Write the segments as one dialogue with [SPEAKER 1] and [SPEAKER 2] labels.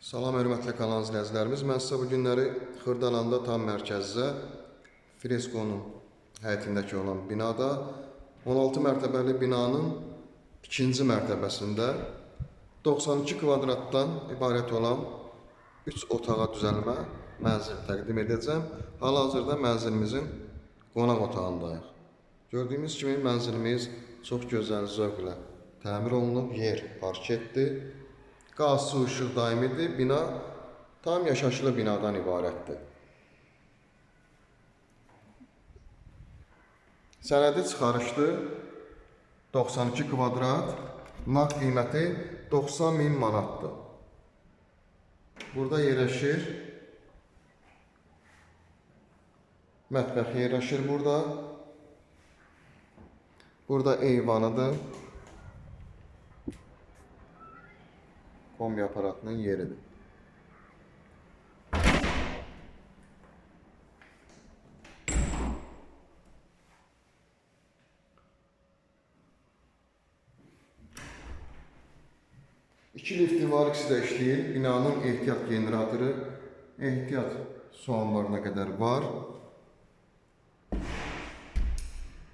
[SPEAKER 1] Salam hörmətli kanal izləyicilərimiz. Mən sizə bu günləri Xırdalanda tam mərkəzdə Freskonun həyətindəki olan binada 16 mərtəbəli binanın ikinci mərtəbəsində 92 kvadratdan ibarət olan 3 otağa düzəlmə mənzil təqdim edəcəm. Hal-hazırda mənzilimizin qonaq otağındayıq. Gördüyünüz kimi mənzilimiz çox gözəl zövqlə təmir olunub, yer parketdir. Qaz, su, işıq daimidir. Bina tam yaşayışlı binadan ibarətdir. Sənədi çıxarışdı 92 kvadrat, nağd qiyməti 90 min manatdır. Burada yerləşir mətbəx yerləşir burada. Burada eyvanıdır. Kombi aparatının yeridir. İki lifti var, ikisi də işləyir. Binanın ehtiyat generatoru, ehtiyat su anbarına qədər var.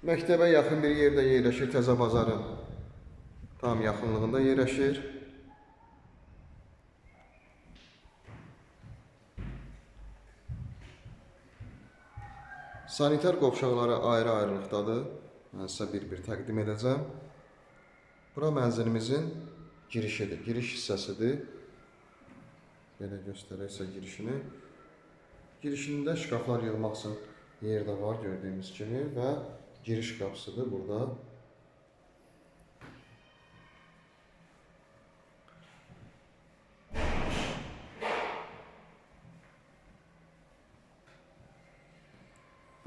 [SPEAKER 1] Məktəbə yaxın bir yerdə yerləşir, Təzə bazarın tam yaxınlığında yerləşir. Sanitar qovşaqları ayrı-ayrılıqdadır. Mən sizə bir-bir təqdim edəcəm. Bura mənzilimizin girişidir, giriş hissəsidir. Belə göstərərsə girişini. Girişində şkaflar yığmaq üçün yer də var gördüyünüz kimi və giriş qapısıdır burada.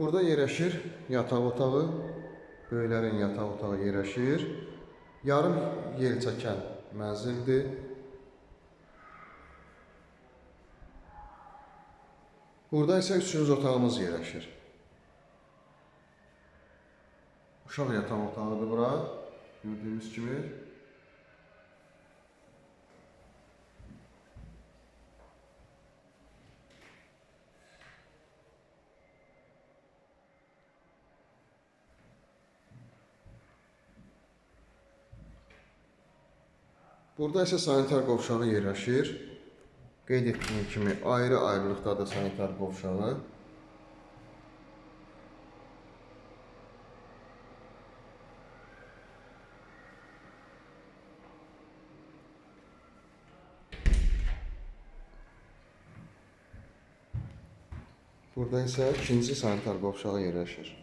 [SPEAKER 1] Burada yerləşir yataq otağı. Böyüklərin yataq otağı yerləşir. Yarım yel çəkən mənzildir. Burada isə üçüncü otağımız yerləşir. Uşaq yataq otağıdır bura. Gördüyünüz kimi. Burada isə sanitar qovşağı yerləşir. Qeyd etdiyim kimi ayrı-ayrılıqdadır sanitar qovşağı. Burada isə ikinci sanitar qovşağı yerləşir.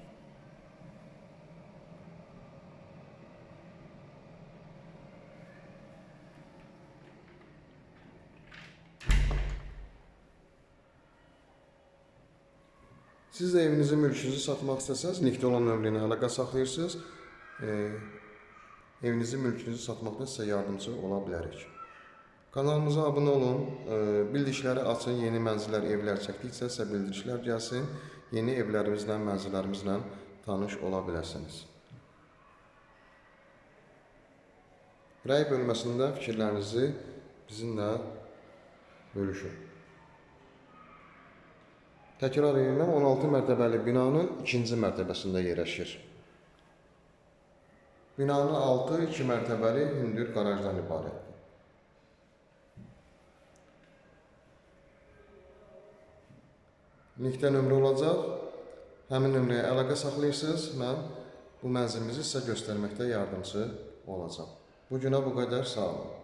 [SPEAKER 1] Siz də evinizi, mülkünüzü satmaq istəsəz, Nikdə olan nömrə ilə əlaqə saxlayırsınız. E, evinizi, mülkünüzü satmaqda sizə yardımcı ola bilərik. Kanalımıza abunə olun, e, bildirişləri açın, yeni mənzillər, evlər çəkdikcə sizə bildirişlər gəlsin. Yeni evlərimizlə, mənzillərimizlə tanış ola biləsiniz. Rəy bölməsində fikirlərinizi bizimlə bölüşün. Təkrar edirəm, 16 mərtəbəli binanın ikinci mərtəbəsində yerləşir. Binanın altı 2 mərtəbəli hündür qarajdan ibarətdir. Linkdə nömrə olacaq. Həmin nömrəyə əlaqə saxlayırsınız. Mən bu mənzilimizi sizə göstərməkdə yardımçı olacağam. Bu günə bu qədər. Sağ olun.